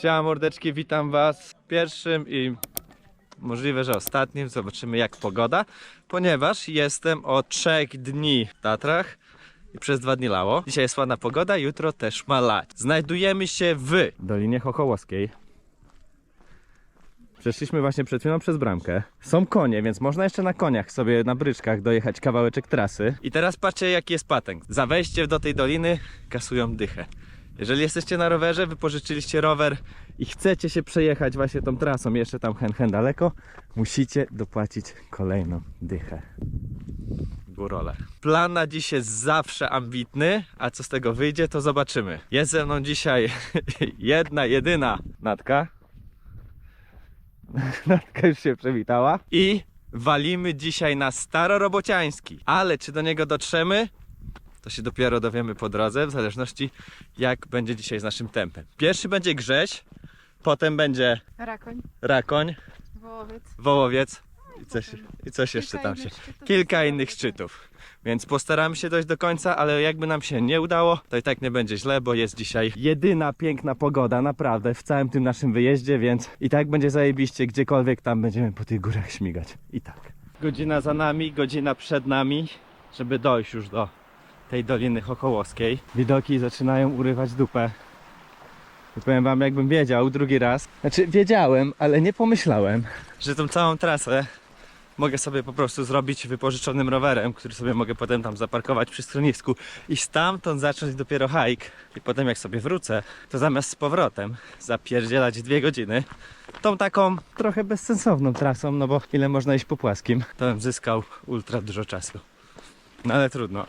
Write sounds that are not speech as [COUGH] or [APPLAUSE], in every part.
Siema mordeczki, witam was w pierwszym i możliwe, że ostatnim. Zobaczymy jak pogoda, ponieważ jestem od trzech dni w Tatrach i przez dwa dni lało. Dzisiaj jest ładna pogoda, jutro też ma lać. Znajdujemy się w Dolinie Chochołowskiej. Przeszliśmy właśnie przed chwilą przez bramkę. Są konie, więc można jeszcze na koniach sobie na bryczkach dojechać kawałeczek trasy. I teraz patrzcie jaki jest patent. Za wejście do tej doliny kasują dychę. Jeżeli jesteście na rowerze, wypożyczyliście rower i chcecie się przejechać właśnie tą trasą, jeszcze tam hen hen daleko, musicie dopłacić kolejną dychę. Górole. Plan na dziś jest zawsze ambitny, a co z tego wyjdzie, to zobaczymy. Jest ze mną dzisiaj [LAUGHS] jedna, jedyna Natka. [LAUGHS] Natka już się przywitała. I walimy dzisiaj na starorobociański. Ale czy do niego dotrzemy? To się dopiero dowiemy po drodze, w zależności jak będzie dzisiaj z naszym tempem. Pierwszy będzie Grześ, potem będzie Rakoń, Rakoń, wołowiec. Wołowiec i coś, i coś jeszcze tam się. innych szczytów. Kilka innych szczytów. Więc postaramy się dojść do końca, ale jakby nam się nie udało, to i tak nie będzie źle, bo jest dzisiaj jedyna piękna pogoda, naprawdę, w całym tym naszym wyjeździe, więc i tak będzie zajebiście, gdziekolwiek tam będziemy po tych górach śmigać. I tak. Godzina za nami, godzina przed nami, żeby dojść już do tej Doliny Chokołowskiej. Widoki zaczynają urywać dupę. I powiem wam, jakbym wiedział drugi raz. Znaczy, wiedziałem, ale nie pomyślałem, że tą całą trasę mogę sobie po prostu zrobić wypożyczonym rowerem, który sobie mogę potem tam zaparkować przy schronisku i stamtąd zacząć dopiero hike. I potem jak sobie wrócę, to zamiast z powrotem zapierdzielać dwie godziny tą taką trochę bezsensowną trasą, no bo ile można iść po płaskim, to bym zyskał ultra dużo czasu. No ale trudno.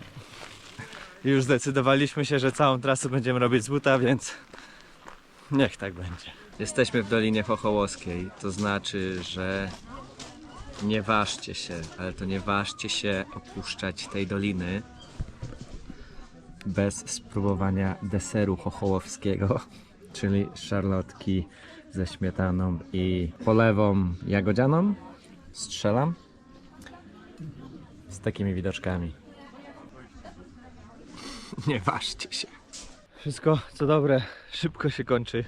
Już zdecydowaliśmy się, że całą trasę będziemy robić z buta, więc niech tak będzie. Jesteśmy w Dolinie Chochołowskiej, to znaczy, że nie ważcie się, ale to nie ważcie się opuszczać tej doliny bez spróbowania deseru chochołowskiego, [LAUGHS] czyli szarlotki ze śmietaną i polewą jagodzianą. Strzelam z takimi widoczkami. [LAUGHS] Nie ważcie się. Wszystko co dobre szybko się kończy.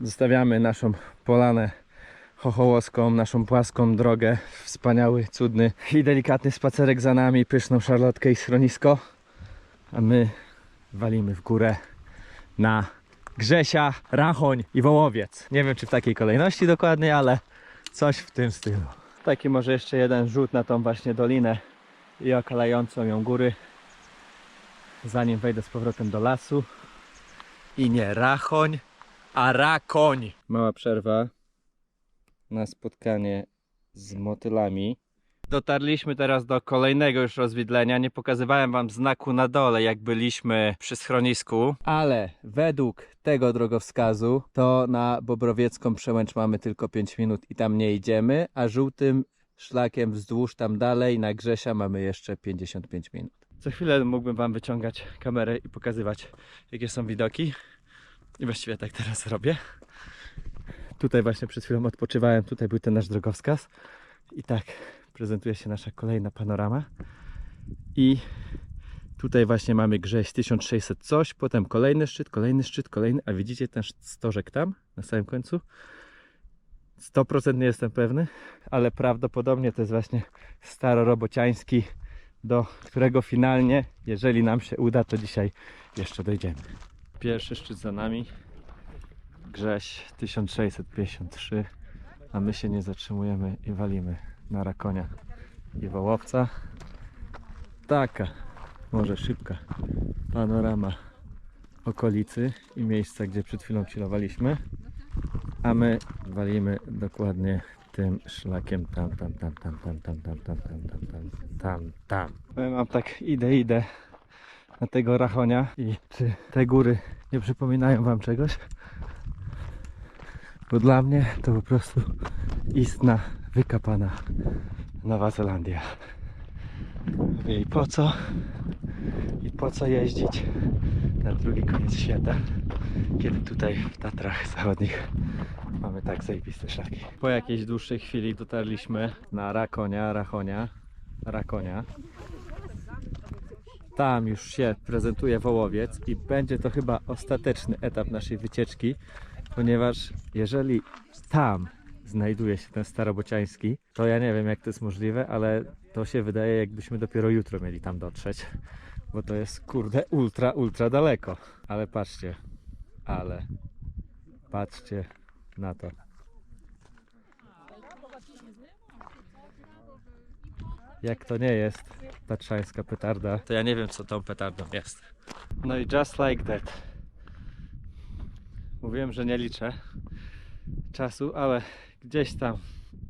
Zostawiamy naszą polanę chochołowską, naszą płaską drogę. Wspaniały, cudny i delikatny spacerek za nami, pyszną szarlotkę i schronisko. A my walimy w górę na Grzesia, Rachoń i Wołowiec. Nie wiem czy w takiej kolejności dokładnie, ale coś w tym stylu. Taki może jeszcze jeden rzut na tą właśnie dolinę i okalającą ją góry. Zanim wejdę z powrotem do lasu. I nie Rachoń, a Rakoń. Mała przerwa na spotkanie z motylami. Dotarliśmy teraz do kolejnego już rozwidlenia. Nie pokazywałem wam znaku na dole, jak byliśmy przy schronisku. Ale według tego drogowskazu, to na Bobrowiecką przełęcz mamy tylko 5 minut i tam nie idziemy, a żółtym szlakiem wzdłuż tam dalej na Grzesia mamy jeszcze 55 minut. Co chwilę mógłbym wam wyciągać kamerę i pokazywać, jakie są widoki. I właściwie tak teraz robię. Tutaj właśnie przed chwilą odpoczywałem, tutaj był ten nasz drogowskaz. I tak prezentuje się nasza kolejna panorama. I tutaj właśnie mamy grześ 1600 coś, potem kolejny szczyt, kolejny szczyt, kolejny, a widzicie ten stożek tam, na samym końcu? 100% nie jestem pewny, ale prawdopodobnie to jest właśnie starorobociański, do którego finalnie, jeżeli nam się uda, to dzisiaj jeszcze dojdziemy. Pierwszy szczyt za nami. Grześ 1653, a my się nie zatrzymujemy i walimy na Rakonia i Wołowca. Taka, może szybka panorama okolicy i miejsca, gdzie przed chwilą chillowaliśmy, a my walimy dokładnie tym szlakiem tam, tam, tam, tam, tam, tam, tam, tam, tam, tam, tam, tam, tam. Powiem tak, idę, idę na tego Rachonia i czy te góry nie przypominają wam czegoś? Bo dla mnie to po prostu istna, wykapana Nowa Zelandia. I po co? I po co jeździć na drugi koniec świata, kiedy tutaj w Tatrach Zachodnich mamy tak zajebiste szlaki. Po jakiejś dłuższej chwili dotarliśmy na Rakonia, Rachonia, Rakonia. Tam już się prezentuje Wołowiec i będzie to chyba ostateczny etap naszej wycieczki. ponieważ jeżeli tam znajduje się ten starobociański, to ja nie wiem jak to jest możliwe, ale to się wydaje jakbyśmy dopiero jutro mieli tam dotrzeć, bo to jest kurde ultra, ultra daleko. Ale patrzcie, ale patrzcie na to. Jak to nie jest tatrzańska petarda, to ja nie wiem co tą petardą jest. No i just like that. Mówiłem, że nie liczę czasu, ale gdzieś tam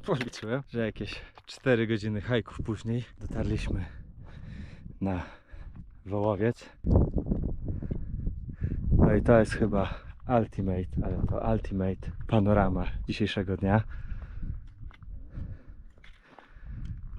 policzyłem, że jakieś 4 godziny hajków później dotarliśmy na Wołowiec. I to jest chyba ultimate, ale to ultimate panorama dzisiejszego dnia.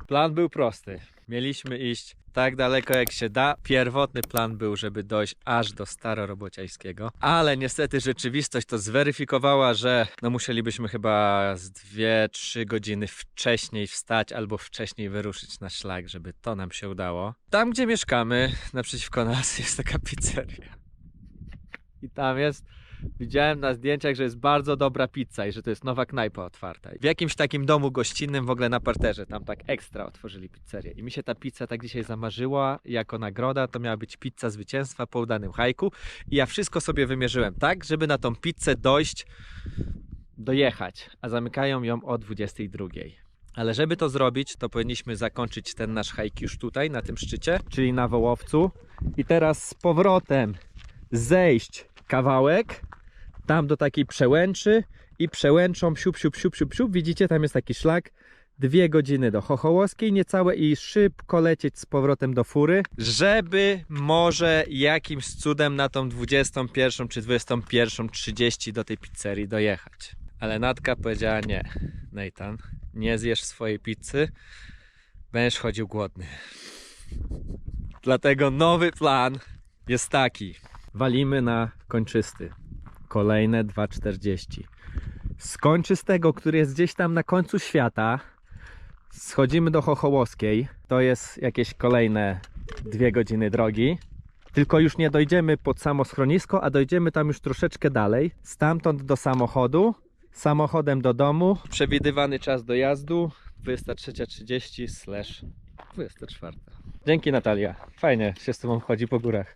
Plan był prosty. Mieliśmy iść tak daleko jak się da. Pierwotny plan był, żeby dojść aż do Starorobociańskiego, ale niestety rzeczywistość to zweryfikowała, że no musielibyśmy chyba z 2-3 godziny wcześniej wstać albo wcześniej wyruszyć na szlak, żeby to nam się udało. Tam gdzie mieszkamy, naprzeciwko nas jest taka pizzeria. I tam jest Widziałem na zdjęciach, że jest bardzo dobra pizza i że to jest nowa knajpa otwarta. W jakimś takim domu gościnnym w ogóle na parterze, tam tak ekstra otworzyli pizzerię. I mi się ta pizza tak dzisiaj zamarzyła jako nagroda. To miała być pizza zwycięstwa po udanym hajku. I ja wszystko sobie wymierzyłem tak, żeby na tą pizzę dojść, dojechać. A zamykają ją o 22. Ale żeby to zrobić, to powinniśmy zakończyć ten nasz hajk już tutaj, na tym szczycie, czyli na Wołowcu. I teraz z powrotem zejść kawałek tam do takiej przełęczy i przełęczą siup, siup, siup, siup, siup. Widzicie, tam jest taki szlak. Dwie godziny do Chochołowskiej niecałe i szybko lecieć z powrotem do fury, żeby może jakimś cudem na tą 21 czy 21.30 do tej pizzerii dojechać. Ale Natka powiedziała nie. Nathan, nie zjesz swojej pizzy, będziesz chodził głodny. Dlatego nowy plan jest taki. Walimy na kończysty. Kolejne 2,40. Z kończystego, który jest gdzieś tam na końcu świata, schodzimy do Chochołowskiej. To jest jakieś kolejne dwie godziny drogi. Tylko już nie dojdziemy pod samo schronisko, a dojdziemy tam już troszeczkę dalej. Stamtąd do samochodu, samochodem do domu. Przewidywany czas dojazdu 23.30 slash 24. Dzięki Natalia. Fajnie się z tobą chodzi po górach.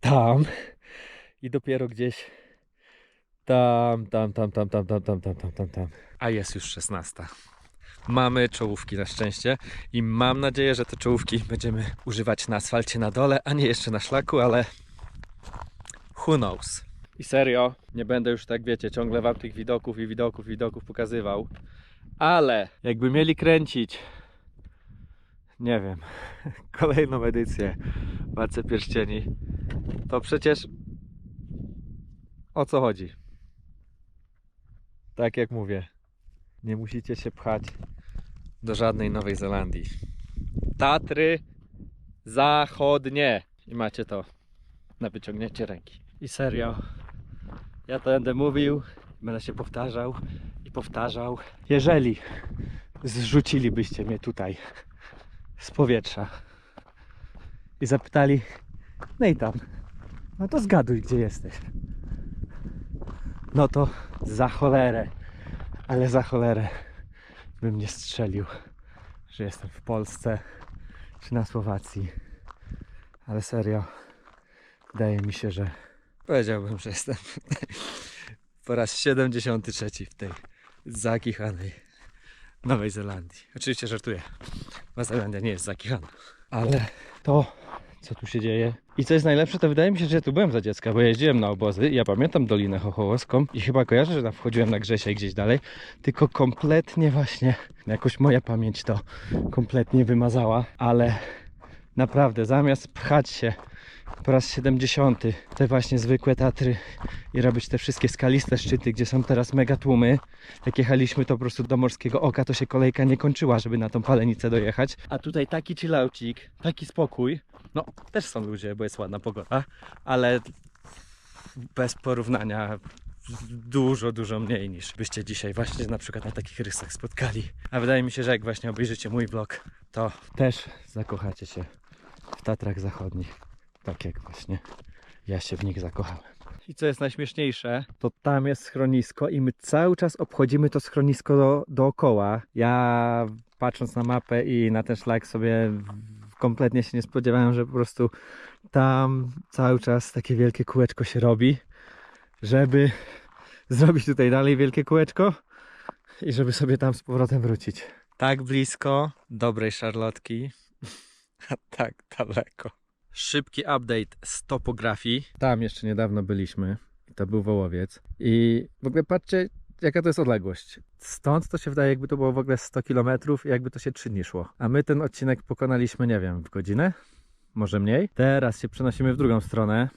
tam i dopiero gdzieś tam, tam, tam, tam, tam, tam, tam, tam, tam, tam, tam. A jest już 16. Mamy czołówki na szczęście i mam nadzieję, że te czołówki będziemy używać na asfalcie na dole, a nie jeszcze na szlaku, ale who knows. I serio, nie będę już tak, wiecie, ciągle wam tych widoków i widoków, widoków pokazywał, ale jakby mieli kręcić, nie wiem, [LAUGHS] kolejną edycję Władcy Pierścieni, to przecież o co chodzi? Tak jak mówię, nie musicie się pchać do żadnej Nowej Zelandii. Tatry zachodnie i macie to na wyciągnięcie ręki. I serio, ja to będę mówił, będę się powtarzał i powtarzał. Jeżeli zrzucilibyście mnie tutaj z powietrza i zapytali, Nathan, no to zgaduj, gdzie jesteś. No to za cholerę, ale za cholerę bym nie strzelił, że jestem w Polsce czy na Słowacji. Ale serio, wydaje mi się, że powiedziałbym, że jestem [LAUGHS] po raz 73 w tej zakichanej Nowej Zelandii. Oczywiście żartuję. Nowa Zelandia nie jest zakichana. Ale to, co tu się dzieje i co jest najlepsze, to wydaje mi się, że ja tu byłem za dziecka, bo jeździłem na obozy ja pamiętam Dolinę Chochołowską i chyba kojarzę, że tam wchodziłem na Grzesia i gdzieś dalej, tylko kompletnie właśnie, jakoś moja pamięć to kompletnie wymazała, ale naprawdę zamiast pchać się po raz 70. Te właśnie zwykłe Tatry i robić te wszystkie skaliste szczyty, gdzie są teraz mega tłumy. Jak jechaliśmy to po prostu do Morskiego Oka, to się kolejka nie kończyła, żeby na tą palenicę dojechać. A tutaj taki chillaucik, taki spokój. No, też są ludzie, bo jest ładna pogoda, ale bez porównania dużo, dużo mniej niż byście dzisiaj właśnie na przykład na takich rysach spotkali. A wydaje mi się, że jak właśnie obejrzycie mój vlog, to też zakochacie się w Tatrach Zachodnich. Tak jak właśnie ja się w nich zakochałem. I co jest najśmieszniejsze, to tam jest schronisko i my cały czas obchodzimy to schronisko do, dookoła. Ja patrząc na mapę i na ten szlak sobie kompletnie się nie spodziewałem, że po prostu tam cały czas takie wielkie kółeczko się robi, żeby [LAUGHS] zrobić tutaj dalej wielkie kółeczko i żeby sobie tam z powrotem wrócić. Tak blisko dobrej szarlotki, [LAUGHS] a tak daleko. Szybki update z topografii. Tam jeszcze niedawno byliśmy. To był Wołowiec. I w ogóle patrzcie, jaka to jest odległość. Stąd to się wydaje, jakby to było w ogóle 100 km, jakby to się trzy dni szło. A my ten odcinek pokonaliśmy, nie wiem, w godzinę? Może mniej? Teraz się przenosimy w drugą stronę.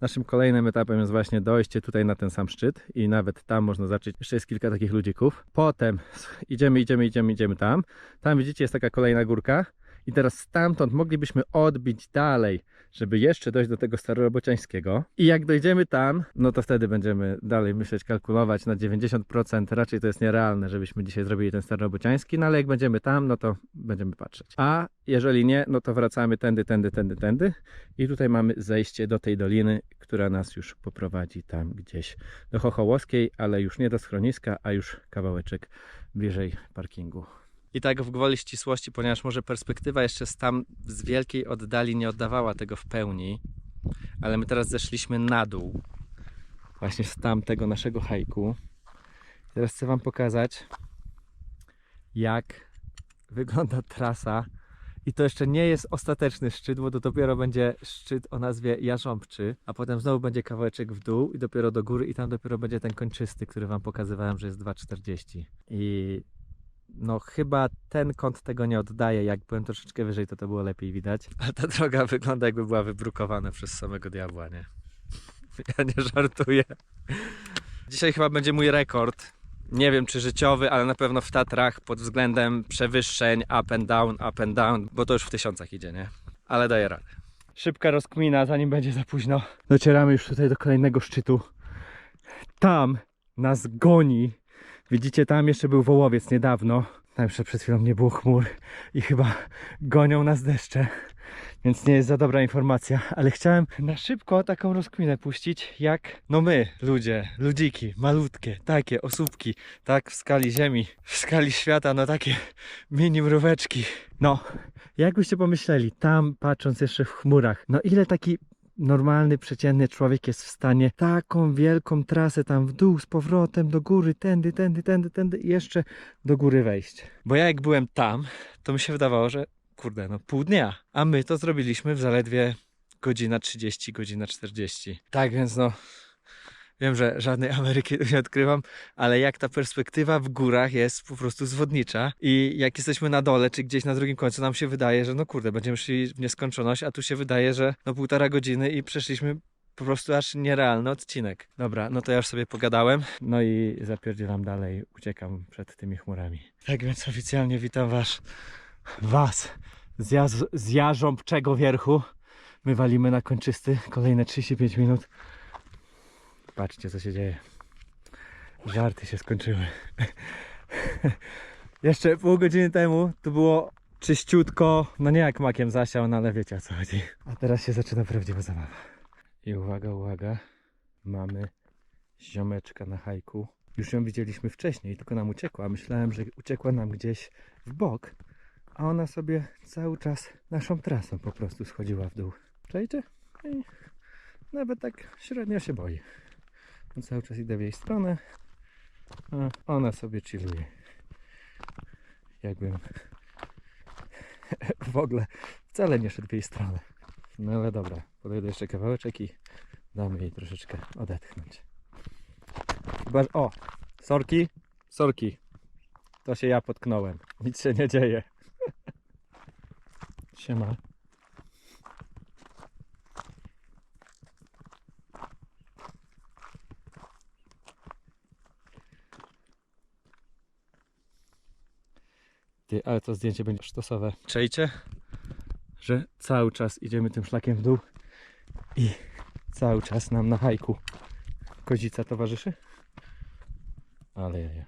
Naszym kolejnym etapem jest właśnie dojście tutaj na ten sam szczyt i nawet tam można zacząć. Jeszcze jest kilka takich ludzików. Potem idziemy, idziemy, idziemy, idziemy tam. Tam widzicie jest taka kolejna górka. I teraz stamtąd moglibyśmy odbić dalej, żeby jeszcze dojść do tego starorobociańskiego. I jak dojdziemy tam, no to wtedy będziemy dalej myśleć, kalkulować na 90%. Raczej to jest nierealne, żebyśmy dzisiaj zrobili ten starorobociański, no ale jak będziemy tam, no to będziemy patrzeć. A jeżeli nie, no to wracamy tędy, tędy, tędy, tędy. I tutaj mamy zejście do tej doliny, która nas już poprowadzi tam gdzieś do Chochołowskiej, ale już nie do schroniska, a już kawałeczek bliżej parkingu. I tak w gwoli ścisłości, ponieważ może perspektywa jeszcze z tam z wielkiej oddali nie oddawała tego w pełni, ale my teraz zeszliśmy na dół, właśnie z tamtego naszego hajku. Teraz chcę Wam pokazać, jak wygląda trasa. I to jeszcze nie jest ostateczny szczyt, bo to dopiero będzie szczyt o nazwie Jarząbczy, a potem znowu będzie kawałeczek w dół i dopiero do góry i tam dopiero będzie ten kończysty, który Wam pokazywałem, że jest 2,40. I no chyba ten kąt tego nie oddaje. Jak byłem troszeczkę wyżej, to to było lepiej widać. [LAUGHS] Ale ta droga wygląda jakby była wybrukowana przez samego diabła, nie? [LAUGHS] Ja nie żartuję. Dzisiaj chyba będzie mój rekord. Nie wiem czy życiowy, ale na pewno w Tatrach pod względem przewyższeń up and down, up and down, bo to już w tysiącach idzie, nie? Ale daję radę. Szybka rozkmina, zanim będzie za późno. Docieramy już tutaj do kolejnego szczytu. Tam nas goni Widzicie, tam jeszcze był wołowiec niedawno. Tam jeszcze przed chwilą nie było chmur i chyba gonią nas deszcze. Więc nie jest za dobra informacja, ale chciałem na szybko taką rozkminę puścić, jak no my, ludzie, ludziki, malutkie, takie osóbki, tak w skali ziemi, w skali świata, no takie mini mróweczki. No, jakbyście pomyśleli, tam patrząc jeszcze w chmurach, no ile taki normalny, przeciętny człowiek jest w stanie taką wielką trasę tam w dół, z powrotem do góry, tędy, tędy, tędy, tędy i jeszcze do góry wejść. Bo ja jak byłem tam, to mi się wydawało, że kurde, no pół dnia, a my to zrobiliśmy w zaledwie godzina 30, godzina 40. Tak więc no, wiem, że żadnej Ameryki nie odkrywam, ale jak ta perspektywa w górach jest po prostu zwodnicza i jak jesteśmy na dole, czy gdzieś na drugim końcu, nam się wydaje, że no kurde, będziemy szli w nieskończoność, a tu się wydaje, że no półtora godziny i przeszliśmy po prostu aż nierealny odcinek. Dobra, no to ja już sobie pogadałem, no i zapierdzielam dalej, uciekam przed tymi chmurami. Tak więc oficjalnie witam was, was z, jaz- z jarząbczego wierchu. My walimy na kończysty, kolejne 35 minut. Patrzcie co się dzieje. Żarty się skończyły. [LAUGHS] Jeszcze pół godziny temu to było czyściutko, no nie jak makiem zasiał, no ale wiecie o co chodzi. A teraz się zaczyna prawdziwa zabawa. I uwaga, uwaga, mamy ziomeczka na hajku. Już ją widzieliśmy wcześniej, tylko nam uciekła. Myślałem, że uciekła nam gdzieś w bok, a ona sobie cały czas naszą trasą po prostu schodziła w dół. Czajcie? I nawet tak średnio się boi. Cały czas idę w jej stronę, a ona sobie chilluje. Jakbym [LAUGHS] w ogóle wcale nie szedł w jej stronę. No ale dobra, podejdę jeszcze kawałeczek i damy jej troszeczkę odetchnąć. Chyba, o, sorki, sorki. To się ja potknąłem. Nic się nie dzieje. [LAUGHS] Siema. Ty, ale to zdjęcie będzie sztosowe. Czajcie? Że cały czas idziemy tym szlakiem w dół i cały czas nam na hajku kozica towarzyszy? Ale ja, ja.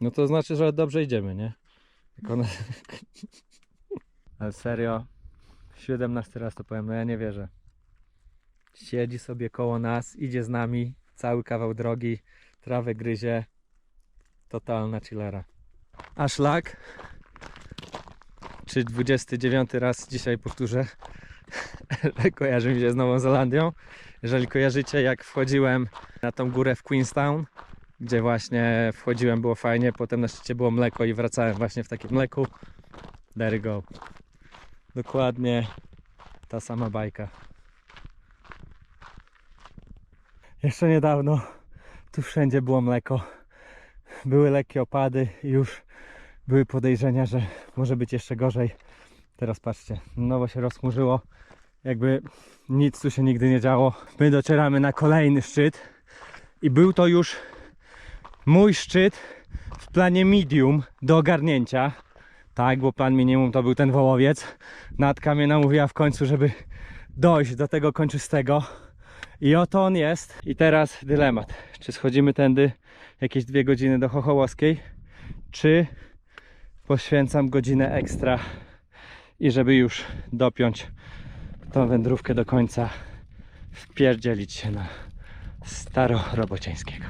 No to znaczy, że dobrze idziemy, nie? Ona... [LAUGHS] Ale serio, 17 raz to powiem, no ja nie wierzę. Siedzi sobie koło nas, idzie z nami cały kawał drogi, trawę gryzie. Totalna chillera. A szlak? Czy 29 raz dzisiaj powtórzę? [LAUGHS] Kojarzy mi się z Nową Zelandią. Jeżeli kojarzycie, jak wchodziłem na tą górę w Queenstown, gdzie właśnie wchodziłem, było fajnie, potem na szczycie było mleko i wracałem właśnie w takim mleku. There go. Dokładnie ta sama bajka. Jeszcze niedawno tu wszędzie było mleko. Były lekkie opady i już były podejrzenia, że może być jeszcze gorzej. Teraz patrzcie, nowo się rozchmurzyło. Jakby nic tu się nigdy nie działo. My docieramy na kolejny szczyt i był to już mój szczyt w planie medium do ogarnięcia. Tak, bo plan minimum to był ten wołowiec. Natka mnie namówiła w końcu, żeby dojść do tego kończystego. I oto on jest. I teraz dylemat. Czy schodzimy tędy jakieś dwie godziny do Chochołowskiej, czy poświęcam godzinę ekstra i żeby już dopiąć tą wędrówkę do końca, wpierdzielić się na starorobociańskiego.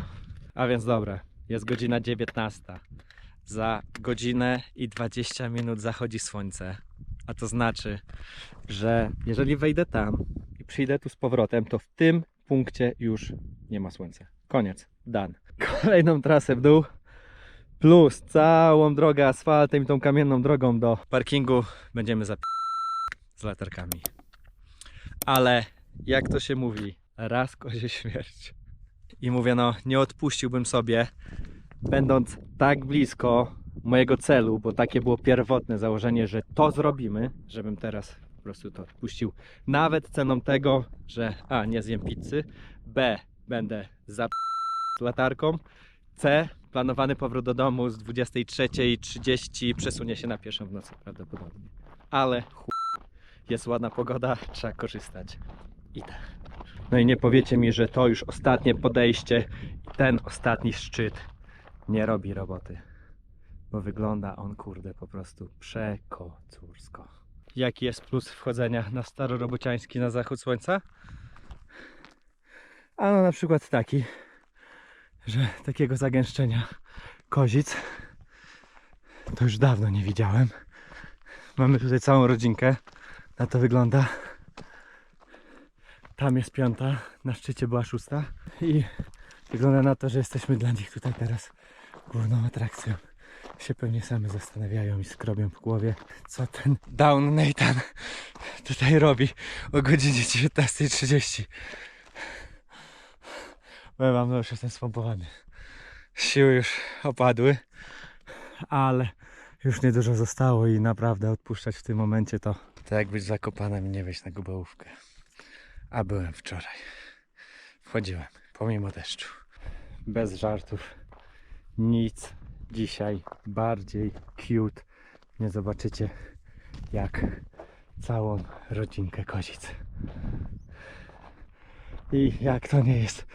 A więc dobra, jest godzina 19. Za godzinę i 20 minut zachodzi słońce. A to znaczy, że jeżeli wejdę tam i przyjdę tu z powrotem, to w tym punkcie już nie ma słońca. Koniec. Dan. Kolejną trasę w dół. Plus całą drogę asfaltem i tą kamienną drogą do parkingu będziemy za z latarkami. Ale jak to się mówi, raz kozie śmierć. I mówię, no nie odpuściłbym sobie, będąc tak blisko mojego celu, bo takie było pierwotne założenie, że to zrobimy, żebym teraz po prostu to odpuścił. Nawet ceną tego, że A, nie zjem pizzy, B, będę za latarką, C, planowany powrót do domu z 23.30 przesunie się na pierwszą w nocy prawdopodobnie. Ale chuj, jest ładna pogoda, trzeba korzystać. Idę. No i nie powiecie mi, że to już ostatnie podejście i ten ostatni szczyt nie robi roboty. Bo wygląda on, kurde, po prostu przekocursko. Jaki jest plus wchodzenia na starorobociański na zachód słońca? Ano na przykład taki, że takiego zagęszczenia kozic to już dawno nie widziałem. Mamy tutaj całą rodzinkę. Na to wygląda. Tam jest piąta, na szczycie była szósta i wygląda na to, że jesteśmy dla nich tutaj teraz główną atrakcją. Się pewnie same zastanawiają i skrobią w głowie, co ten Down Nathan tutaj robi o godzinie 19.30. Powiem wam, no już jestem spompowany. Siły już opadły, ale już niedużo zostało i naprawdę odpuszczać w tym momencie to to jak być zakopanym i nie wejść na gubałówkę. A byłem wczoraj. Wchodziłem, pomimo deszczu. Bez żartów. Nic dzisiaj bardziej cute nie zobaczycie jak całą rodzinkę kozic. I jak to nie jest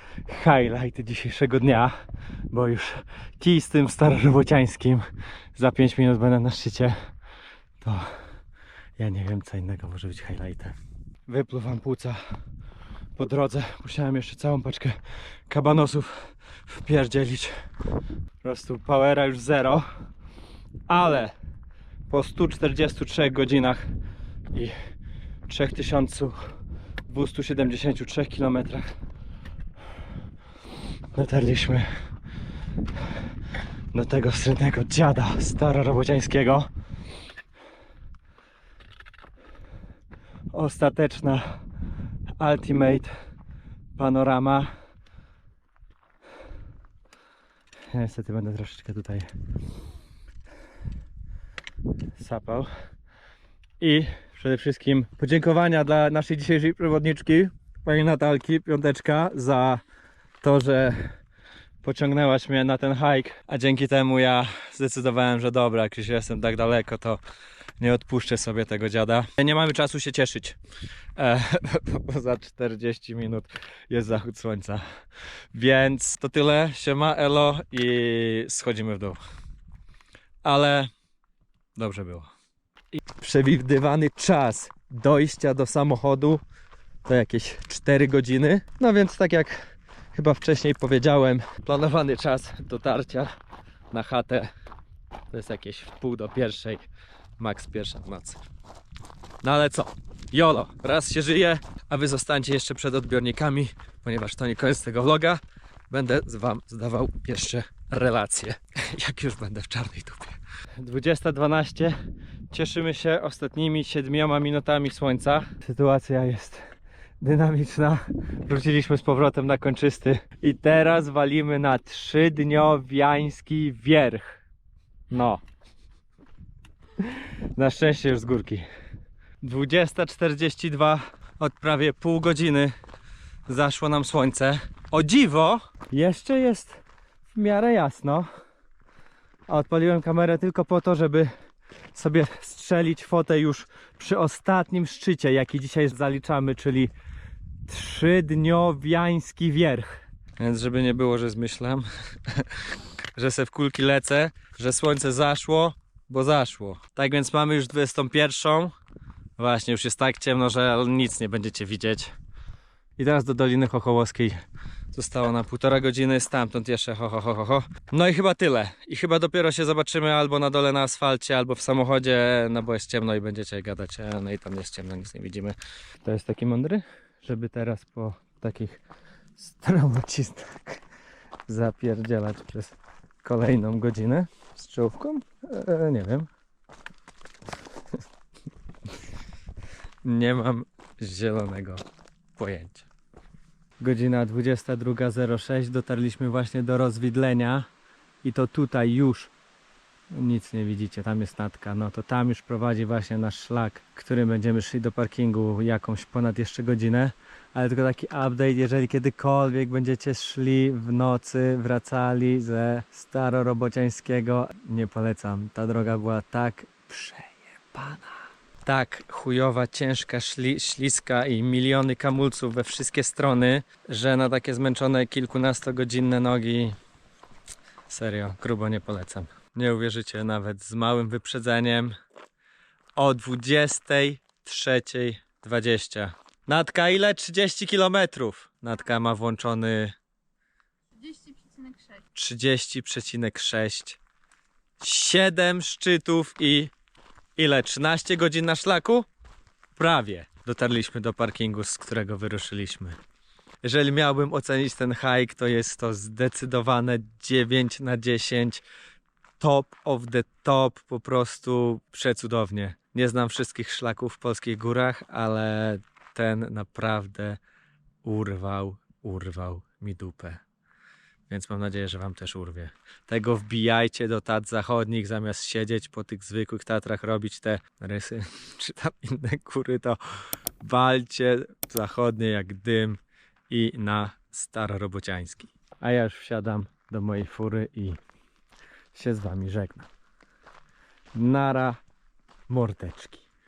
highlight dzisiejszego dnia, bo już kij z tym starorobociańskim za 5 minut będę na szczycie, to ja nie wiem co innego może być highlightem. Wypluwam płuca po drodze. Musiałem jeszcze całą paczkę kabanosów wpierdzielić. Po prostu powera już zero. Ale po 143 godzinach i 3273 km dotarliśmy do tego wstrętnego dziada starorobociańskiego. Ostateczna Ultimate Panorama. Ja niestety będę troszeczkę tutaj sapał. I przede wszystkim podziękowania dla naszej dzisiejszej przewodniczki, pani Natalki, piąteczka, za to, że pociągnęłaś mnie na ten hike, a dzięki temu ja zdecydowałem, że dobra, jak już jestem tak daleko, to nie odpuszczę sobie tego dziada. Nie mamy czasu się cieszyć, e, [LAUGHS] bo za 40 minut jest zachód słońca. Więc to tyle, siema, elo i schodzimy w dół. Ale dobrze było. I przewidywany czas dojścia do samochodu to jakieś 4 godziny. No więc tak jak chyba wcześniej powiedziałem, planowany czas dotarcia na chatę to jest jakieś w pół do pierwszej, max pierwsza w nocy. No ale co? Jolo, raz się żyje, a wy zostańcie jeszcze przed odbiornikami, ponieważ to nie koniec tego vloga. Będę z wam zdawał jeszcze relacje, [LAUGHS] jak już będę w czarnej dupie. 20.12. Cieszymy się ostatnimi siedmioma minutami słońca. Sytuacja jest dynamiczna. Wróciliśmy z powrotem na kończysty i teraz walimy na trzydniowiański wierch. No. Na szczęście już z górki. 20.42 od prawie pół godziny zaszło nam słońce. O dziwo, jeszcze jest w miarę jasno. A odpaliłem kamerę tylko po to, żeby sobie strzelić fotę już przy ostatnim szczycie, jaki dzisiaj zaliczamy, czyli trzydniowiański wierch. Więc żeby nie było, że zmyślam, [LAUGHS] że se w kulki lecę, że słońce zaszło, bo zaszło. Tak więc mamy już 21. Właśnie, już jest tak ciemno, że nic nie będziecie widzieć. I teraz do Doliny Chochołowskiej zostało na półtora godziny, stamtąd jeszcze ho, ho, ho, ho, ho. No i chyba tyle. I chyba dopiero się zobaczymy albo na dole na asfalcie, albo w samochodzie, no bo jest ciemno i będziecie gadać, e, no i tam jest ciemno, nic nie widzimy. To jest taki mądry, żeby teraz po takich stromociznach [LAUGHS] zapierdzielać przez kolejną godzinę z czołówką? E, nie wiem. [LAUGHS] nie mam zielonego pojęcia. Godzina 22.06 dotarliśmy właśnie do rozwidlenia i to tutaj już nic nie widzicie, tam jest natka, no to tam już prowadzi właśnie nasz szlak, którym będziemy szli do parkingu jakąś ponad jeszcze godzinę, ale tylko taki update, jeżeli kiedykolwiek będziecie szli w nocy, wracali ze starorobociańskiego, nie polecam, ta droga była tak przejebana tak chujowa, ciężka, szli, śliska i miliony kamulców we wszystkie strony, że na takie zmęczone kilkunastogodzinne nogi serio, grubo nie polecam. Nie uwierzycie, nawet z małym wyprzedzeniem o 23.20. Natka, ile? 30 km. Natka ma włączony 30,6. 30,6. 7 szczytów i ile? 13 godzin na szlaku? Prawie. Dotarliśmy do parkingu, z którego wyruszyliśmy. Jeżeli miałbym ocenić ten hike, to jest to zdecydowane 9 na 10. Top of the top, po prostu przecudownie. Nie znam wszystkich szlaków w polskich górach, ale ten naprawdę urwał, urwał mi dupę. Więc mam nadzieję, że Wam też urwie. Tego wbijajcie do tat zachodnich, zamiast siedzieć po tych zwykłych Tatrach, robić te rysy, [LAUGHS] czy tam inne góry, to walcie zachodnie jak dym i na starorobociański. A ja już wsiadam do mojej fury i się z Wami żegnam. Nara mordeczki.